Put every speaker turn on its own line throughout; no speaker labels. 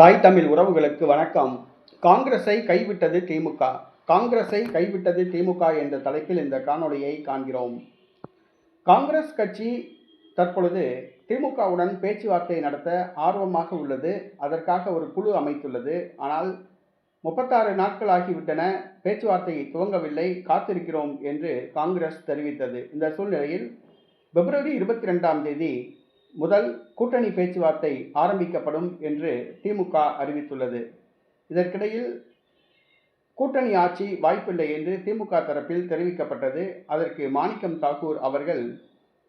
தாய் தமிழ் உறவுகளுக்கு வணக்கம். காங்கிரஸை கைவிட்டது திமுக. காங்கிரஸை கைவிட்டது திமுக என்ற தலைப்பில் இந்த காணொளியை காண்கிறோம். காங்கிரஸ் கட்சி தற்பொழுது திமுகவுடன் பேச்சுவார்த்தை நடத்த ஆர்வமாக உள்ளது. அதற்காக ஒரு குழு அமைத்துள்ளது. ஆனால் முப்பத்தாறு நாட்கள் ஆகிவிட்டன பேச்சுவார்த்தை துவங்கவில்லை. காத்திருக்கிறோம் என்று காங்கிரஸ் தெரிவித்தது. இந்த சூழ்நிலையில் பிப்ரவரி இருபத்தி ரெண்டாம் தேதி முதல் கூட்டணி பேச்சுவார்த்தை ஆரம்பிக்கப்படும் என்று திமுக அறிவித்துள்ளது. இதற்கிடையில் கூட்டணி ஆட்சி வாய்ப்பில்லை என்று திமுக தரப்பில் தெரிவிக்கப்பட்டது. அதற்கு மாணிக்கம் தாக்கூர் அவர்கள்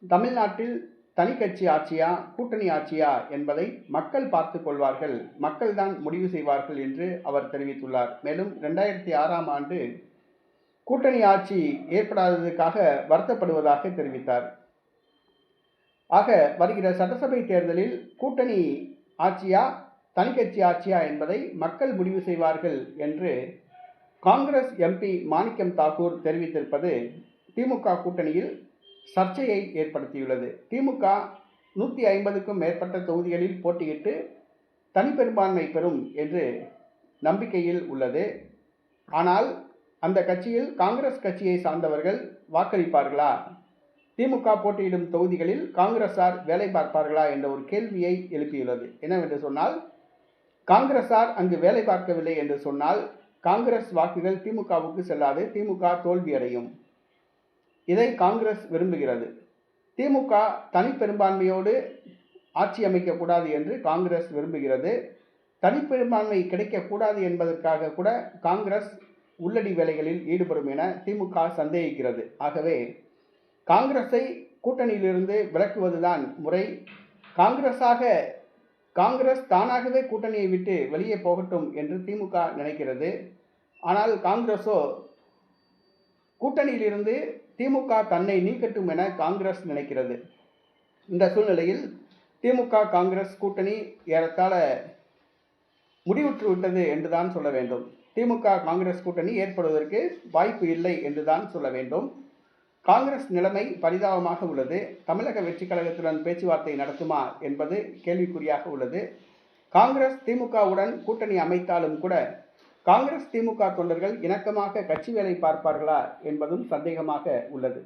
தமிழ்நாட்டில் தனி கட்சி ஆட்சியா கூட்டணி ஆட்சியா என்பதை மக்கள் பார்த்து கொள்வார்கள். மக்கள்தான் முடிவு செய்வார்கள் என்று அவர் தெரிவித்துள்ளார். மேலும் ரெண்டாயிரத்தி ஆறாம் ஆண்டு கூட்டணி ஆட்சி ஏற்படாததுக்காக வருத்தப்படுவதாக தெரிவித்தார். ஆக வருகிற சட்டசபை தேர்தலில் கூட்டணி ஆட்சியா தனிக்கட்சி ஆட்சியா என்பதை மக்கள் முடிவு செய்வார்கள் என்று காங்கிரஸ் எம்பி மாணிக்கம் தாக்கூர் தெரிவித்திருப்பது திமுக கூட்டணியில் சர்ச்சையை ஏற்படுத்தியுள்ளது. திமுக நூற்றி ஐம்பதுக்கும் மேற்பட்ட தொகுதிகளில் போட்டியிட்டு தனிப்பெரும்பான்மை பெறும் என்று நம்பிக்கையில் உள்ளது. ஆனால் அந்த கட்சியில் காங்கிரஸ் கட்சியை சார்ந்தவர்கள் வாக்களிப்பார்களா? திமுக போட்டியிடும் தொகுதிகளில் காங்கிரசார் வேலை பார்ப்பார்களா என்ற ஒரு கேள்வியை எழுப்பியுள்ளது. என்னவென்று சொன்னால் காங்கிரசார் அங்கு வேலை பார்க்கவில்லை என்று சொன்னால் காங்கிரஸ் வாக்குகள் திமுகவுக்கு செல்லாது திமுக தோல்வியடையும். இதை காங்கிரஸ் விரும்புகிறது. திமுக தனிப்பெரும்பான்மையோடு ஆட்சி அமைக்கக்கூடாது என்று காங்கிரஸ் விரும்புகிறது. தனிப்பெரும்பான்மை கிடைக்கக்கூடாது என்பதற்காக கூட காங்கிரஸ் உள்ளடி வேலைகளில் ஈடுபடும் என திமுக சந்தேகிக்கிறது. ஆகவே காங்கிரஸை கூட்டணியிலிருந்து விலக்குவதுதான் முறை. காங்கிரஸாக காங்கிரஸ் தானாகவே கூட்டணியை விட்டு வெளியே போகட்டும் என்று திமுக நினைக்கிறது. ஆனால் காங்கிரஸோ கூட்டணியிலிருந்து திமுக தன்னை நீக்கட்டும் என காங்கிரஸ் நினைக்கிறது. இந்த சூழ்நிலையில் திமுக காங்கிரஸ் கூட்டணி ஏறத்தாழ முடிவுற்று விட்டது என்றுதான் சொல்ல வேண்டும். திமுக காங்கிரஸ் கூட்டணி ஏற்படுவதற்கு வாய்ப்பு இல்லை என்றுதான் சொல்ல வேண்டும். காங்கிரஸ் நிலைமை பரிதாபமாக உள்ளது. தமிழக வெற்றி கழகத்துடன் பேச்சுவார்த்தை நடத்துமா என்பது கேள்விக்குறியாக உள்ளது. காங்கிரஸ் திமுகவுடன் கூட்டணி அமைத்தாலும் கூட காங்கிரஸ் திமுக தொண்டர்கள் இணக்கமாக கட்சி வேலை பார்ப்பார்களா என்பதும் சந்தேகமாக உள்ளது.